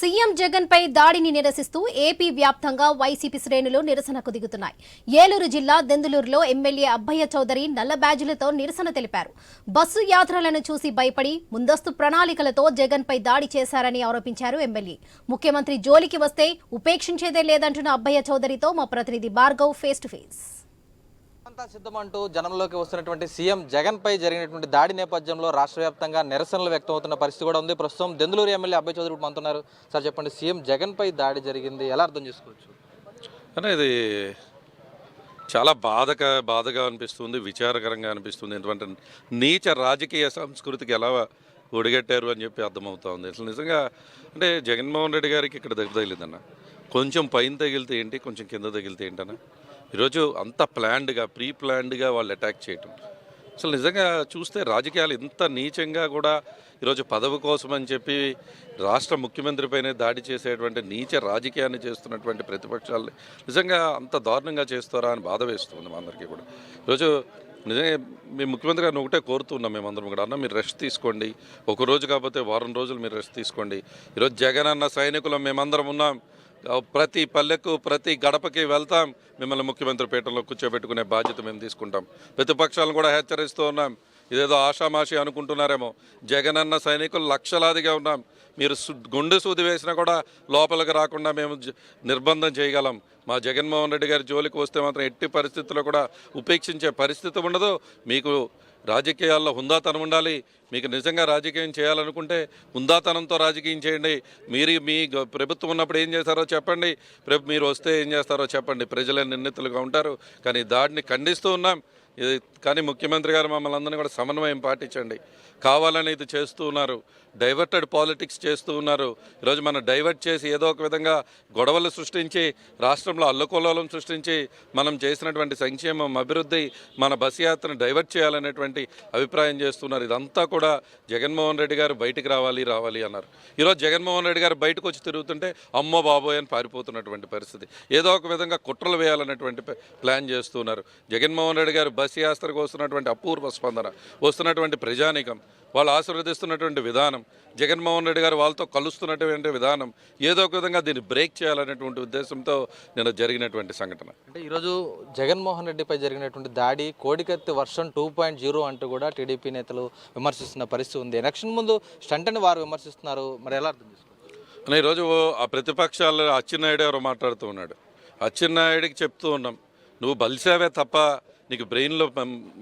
CM Jagan పై దాడిని నిరసిస్తూ AP వ్యాప్తంగా వైసీపీ శ్రేణులు నిరసనకు దిగుతున్నాయి. ఏలూరు జిల్లా దెందులూరులో ఎమ్మెల్యే అబ్బయ్య చౌదరి నల్ల బ్యాజులతో నిరసన తెలిపారు. బస్సు యాత్రలను చూసి భయపడి ముందస్తు ప్రణాళికలతో జగన్ పై దాడి చేశారని ఆరోపించారు ఎమ్మెల్యే. ముఖ్యమంత్రి జోలికి వస్తే ఉపేక్షించేదే లేదంటున్న అబ్బయ్య చౌదరితో మా ప్రతినిధి భార్గవ్ ఫేస్ టు ఫేస్. అంతా సిద్ధమంటూ జనంలోకి వస్తున్నటువంటి సీఎం జగన్ పై జరిగినటువంటి దాడి నేపథ్యంలో రాష్ట్ర వ్యాప్తంగా నిరసనలు వ్యక్తమవుతున్న పరిస్థితి కూడా ఉంది. ప్రస్తుతం దెందులూరు ఎమ్మెల్యే అబ్బాయి చౌదరి అంటున్నారు సార్ చెప్పండి సీఎం జగన్ పై దాడి జరిగింది ఎలా అర్థం చేసుకోవచ్చు? అంటే ఇది చాలా బాధక బాధగా అనిపిస్తుంది విచారకరంగా అనిపిస్తుంది. ఎందుకంటే నీచ రాజకీయ సంస్కృతికి ఎలా ఒడిగట్టారు అని చెప్పి అర్థమవుతా ఉంది. అసలు నిజంగా అంటే జగన్మోహన్ రెడ్డి గారికి ఇక్కడ దెబ్బ తగిలిందన్న. కొంచెం పైన తగిలితే ఏంటి కొంచెం కింద తగిలితే ఏంటన్నా? ఈరోజు అంత ప్లాన్డ్గా ప్రీ ప్లాన్డ్గా వాళ్ళు అటాక్ చేయటం. అసలు నిజంగా చూస్తే రాజకీయాలు ఇంత నీచంగా కూడా ఈరోజు పదవి కోసం అని చెప్పి రాష్ట్ర ముఖ్యమంత్రిపైనే దాడి చేసేటువంటి నీచ రాజకీయాన్ని చేస్తున్నటువంటి ప్రతిపక్షాలు నిజంగా అంత దారుణంగా చేస్తారా అని బాధ వేస్తుంది మా అందరికీ కూడా. ఈరోజు నిజంగా మీ ముఖ్యమంత్రి గారిని ఒకటే కోరుతున్నాం మేమందరం కూడా అన్న మీరు రెస్ట్ తీసుకోండి. ఒక రోజు కాకపోతే వారం రోజులు మీరు రెస్ట్ తీసుకోండి. ఈరోజు జగన్ అన్న సైనికులం మేమందరం ఉన్నాం. ప్రతి పల్లెకు ప్రతి గడపకి వెళ్తాం. మిమ్మల్ని ముఖ్యమంత్రి పీఠంలో కూర్చోబెట్టుకునే బాధ్యత మేము తీసుకుంటాం. ప్రతిపక్షాలను కూడా హెచ్చరిస్తూ ఉన్నాం. ఇదేదో ఆషామాషి అనుకుంటున్నారేమో. జగనన్న సైనికులు లక్షలాదిగా ఉన్నాం. మీరు గుండె సూది వేసినా కూడా లోపలికి రాకుండా మేము నిర్బంధం చేయగలం. మా జగన్మోహన్ రెడ్డి గారి జోలికి వస్తే మాత్రం ఎట్టి పరిస్థితుల్లో కూడా ఉపేక్షించే పరిస్థితి ఉండదు. మీకు రాజకీయాల్లో హుందాతనం ఉండాలి. మీకు నిజంగా రాజకీయం చేయాలనుకుంటే హుందాతనంతో రాజకీయం చేయండి. మీరు మీ గ- ప్రభుత్వం ఉన్నప్పుడు ఏం చేస్తారో చెప్పండి. ప్ర- మీరు వస్తే ఏం చేస్తారో చెప్పండి. ప్రజలే నిర్ణీతులుగా ఉంటారు. కానీ దాడిని ఖండిస్తూ ఉన్నాం. ఇది కానీ ముఖ్యమంత్రి గారు మమ్మల్ని అందరినీ కూడా సమన్వయం పాటించండి. కావాలని ఇది చేస్తూ ఉన్నారు. డైవర్టెడ్ పాలిటిక్స్ చేస్తూ ఉన్నారు. ఈరోజు మనం డైవర్ట్ చేసి ఏదో ఒక విధంగా గొడవలు సృష్టించి రాష్ట్రంలో అల్లకొల్లోలం సృష్టించి మనం చేసినటువంటి సంక్షేమం అభివృద్ధి మన బస్ యాత్రను డైవర్ట్ చేయాలనేటువంటి అభిప్రాయం చేస్తున్నారు. ఇదంతా కూడా జగన్మోహన్ రెడ్డి గారు బయటికి రావాలి రావాలి అన్నారు. ఈరోజు జగన్మోహన్ రెడ్డి గారు బయటకు వచ్చి తిరుగుతుంటే అమ్మో బాబోయ్ అని పారిపోతున్నటువంటి పరిస్థితి. ఏదో ఒక విధంగా కుట్రలు వేయాలనేటువంటి ప్లాన్ చేస్తున్నారు జగన్మోహన్ రెడ్డి గారు బస్ యాత్రకు వస్తున్నటువంటి అపూర్వ స్పందన వస్తున్నటువంటి ప్రజానీకం వాళ్ళు ఆశీర్వదిస్తున్నటువంటి విధానం జగన్మోహన్ రెడ్డి గారు వాళ్ళతో కలుస్తున్నటువంటి విధానం ఏదో ఒక విధంగా దీన్ని బ్రేక్ చేయాలనేటువంటి ఉద్దేశంతో నేను జరిగినటువంటి సంఘటన. అంటే ఈరోజు జగన్మోహన్ రెడ్డిపై జరిగినటువంటి దాడి కోడికత్తి వర్షం టూ పాయింట్ జీరో అంటూ కూడా టీడీపీ నేతలు విమర్శిస్తున్న పరిస్థితి ఉంది. ఎలక్షన్ ముందు స్టంట్ అని వారు విమర్శిస్తున్నారు. మరి ఎలా అర్థం చేసుకోవచ్చు అని ఈరోజు ఆ ప్రతిపక్షాలు అచ్చెన్నాయుడు ఎవరో మాట్లాడుతూ ఉన్నాడు. అచ్చెన్నాయుడికి చెప్తూ ఉన్నాం నువ్వు బలిసావే తప్ప నీకు బ్రెయిన్లో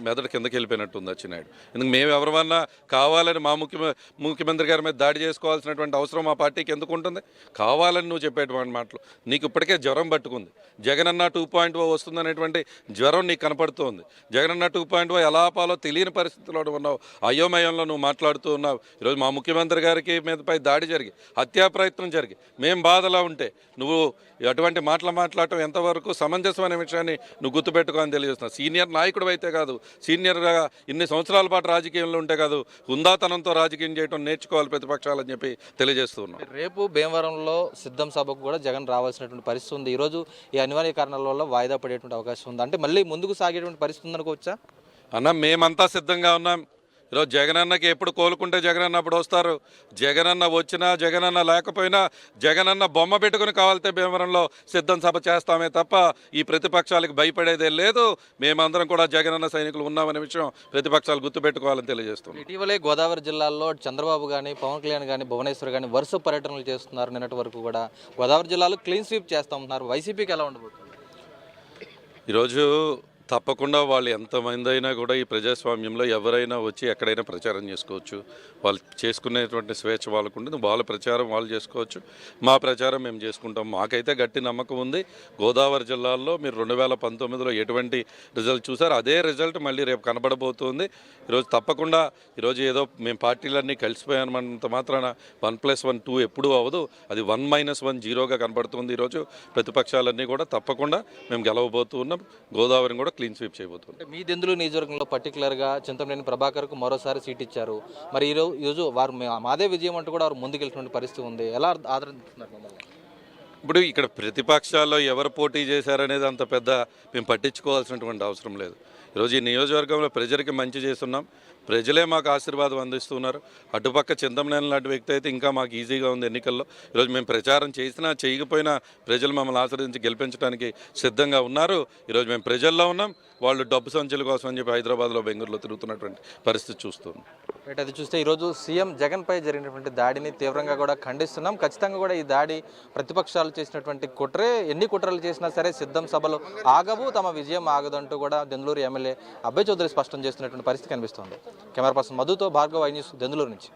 మెదడు కిందకి వెళ్ళిపోయినట్టుంది అచ్చెన్నాయుడు. ఎందుకు మేము ఎవరివన్నా కావాలని మా ముఖ్య ముఖ్యమంత్రి గారి మీద దాడి చేసుకోవాల్సినటువంటి అవసరం మా పార్టీకి ఎందుకు ఉంటుంది? కావాలని నువ్వు చెప్పేటువంటి మాటలు. నీకు ఇప్పటికే జ్వరం పట్టుకుంది. జగనన్న టూ పాయింట్ ఓ వస్తుందనేటువంటి జ్వరం నీకు కనపడుతోంది. జగనన్న టూ పాయింట్ ఓ ఎలా ఆపాలో తెలియని పరిస్థితిలో ఉన్నావు. అయోమయంలో నువ్వు మాట్లాడుతూ ఉన్నావు. ఈరోజు మా ముఖ్యమంత్రి గారికి మీదపై దాడి జరిగి హత్యా ప్రయత్నం జరిగి మేం బాధలా ఉంటే నువ్వు అటువంటి మాటలు మాట్లాడటం ఎంతవరకు సమంజసం అనే విషయాన్ని నువ్వు గుర్తుపెట్టుకోవాలని తెలియజేస్తున్నావు సీనియర్ నాయకుడు అయితే కాదు సీనియర్గా ఇన్ని సంవత్సరాల పాటు రాజకీయంలో ఉంటే కాదు హుందాతనంతో రాజకీయం చేయడం నేర్చుకోవాలి ప్రతిపక్షాలని చెప్పి తెలియజేస్తూ ఉన్నాం. రేపు భీమవరంలో సిద్ధం సభకు కూడా జగన్ రావాల్సినటువంటి పరిస్థితి ఉంది. ఈరోజు ఈ అనివార్య కారణాల వల్ల వాయిదా పడేటువంటి అవకాశం ఉంది. అంటే మళ్ళీ ముందుకు సాగేటువంటి పరిస్థితి ఉందనుకోవచ్చా? అన్న మేమంతా సిద్ధంగా ఉన్నాం. ఈరోజు జగనన్నకి ఎప్పుడు కోలుకుంటే జగనన్న అప్పుడు వస్తారు? జగనన్న వచ్చినా జగనన్న లేకపోయినా జగనన్న బొమ్మ పెట్టుకుని కావాలితే భీమవరంలో సిద్ధం సభ చేస్తామే తప్ప ఈ ప్రతిపక్షాలకు భయపడేదే లేదు. మేమందరం కూడా జగనన్న సైనికులు ఉన్నామనే విషయం ప్రతిపక్షాలు గుర్తుపెట్టుకోవాలని తెలియజేస్తున్నాం. ఇటీవలే గోదావరి జిల్లాలో చంద్రబాబు కానీ పవన్ కళ్యాణ్ కానీ భువనేశ్వర్ కానీ వరుస పర్యటనలు చేస్తున్నారు. నిన్నటి వరకు కూడా గోదావరి జిల్లాలో క్లీన్ స్వీప్ చేస్తా ఉంటున్నారు. వైసీపీకి ఎలా ఉండబోతుంది? ఈరోజు తప్పకుండా వాళ్ళు ఎంతమంది అయినా కూడా ఈ ప్రజాస్వామ్యంలో ఎవరైనా వచ్చి ఎక్కడైనా ప్రచారం చేసుకోవచ్చు. వాళ్ళు చేసుకునేటువంటి స్వేచ్ఛ వాళ్ళకు ఉంటుంది. వాళ్ళ ప్రచారం వాళ్ళు చేసుకోవచ్చు. మా ప్రచారం మేము చేసుకుంటాం. మాకైతే గట్టి నమ్మకం ఉంది. గోదావరి జిల్లాల్లో మీరు రెండు వేల పంతొమ్మిదిలో ఎటువంటి రిజల్ట్ చూసారు అదే రిజల్ట్ మళ్ళీ రేపు కనబడబోతుంది. ఈరోజు తప్పకుండా ఈరోజు ఏదో మేము పార్టీలన్నీ కలిసిపోయామంత మాత్రాన వన్ ప్లస్ వన్ టూ ఎప్పుడూ అవ్వదు. అది వన్ మైనస్ వన్ జీరోగా కనబడుతుంది ఈరోజు. ప్రతిపక్షాలన్నీ కూడా తప్పకుండా మేము గెలవబోతున్నాం గోదావరిని కూడా క్లీన్ స్వీప్ చేయబోతుంది మీ దెందులు నియోజకవర్గంలో పర్టికులర్గా చింతమనేని ప్రభాకర్కు మరోసారి సీట్ ఇచ్చారు. మరి ఈరోజు ఈరోజు వారు మాదే విజయం అంటూ కూడా వారు ముందుకెళ్తున్న పరిస్థితి ఉంది. ఎలా ఆదరిస్తున్నారు మమ్మల్ని? ఇప్పుడు ఇక్కడ ప్రతిపక్షాల్లో ఎవరు పోటీ చేశారనేది అంత పెద్ద మేము పట్టించుకోవాల్సినటువంటి అవసరం లేదు. ఈరోజు ఈ నియోజకవర్గంలో ప్రజలకి మంచి చేస్తున్నాం. ప్రజలే మాకు ఆశీర్వాదం అందిస్తున్నారు. అటుపక్క చింతమనేని లాంటి వ్యక్తి అయితే ఇంకా మాకు ఈజీగా ఉంది ఎన్నికల్లో. ఈరోజు మేము ప్రచారం చేసినా చేయకపోయినా ప్రజలు మమ్మల్ని ఆశ్రయించి గెలిపించడానికి సిద్ధంగా ఉన్నారు. ఈరోజు మేము ప్రజల్లో ఉన్నాం. వాళ్ళు డబ్బు సంచుల కోసం అని చెప్పి హైదరాబాద్లో బెంగళూరులో తిరుగుతున్నటువంటి పరిస్థితి చూస్తుంది రైట్ అది చూస్తే ఈరోజు సీఎం జగన్పై జరిగినటువంటి దాడిని తీవ్రంగా కూడా ఖండిస్తున్నాం. ఖచ్చితంగా కూడా ఈ దాడి ప్రతిపక్షాలు చేసినటువంటి కుట్రే ఎన్ని కుట్రలు చేసినా సరే సిద్ధం సభలు ఆగవు తమ విజయం ఆగదంటూ కూడా దెందులూరు ఎమ్మెల్యే అభయ్ చౌదరి స్పష్టం చేస్తున్నటువంటి పరిస్థితి కనిపిస్తోంది. కెమెరా పర్సన్ మధుతో భార్గవ్ ఐ న్యూస్ దెందులూరు నుంచి.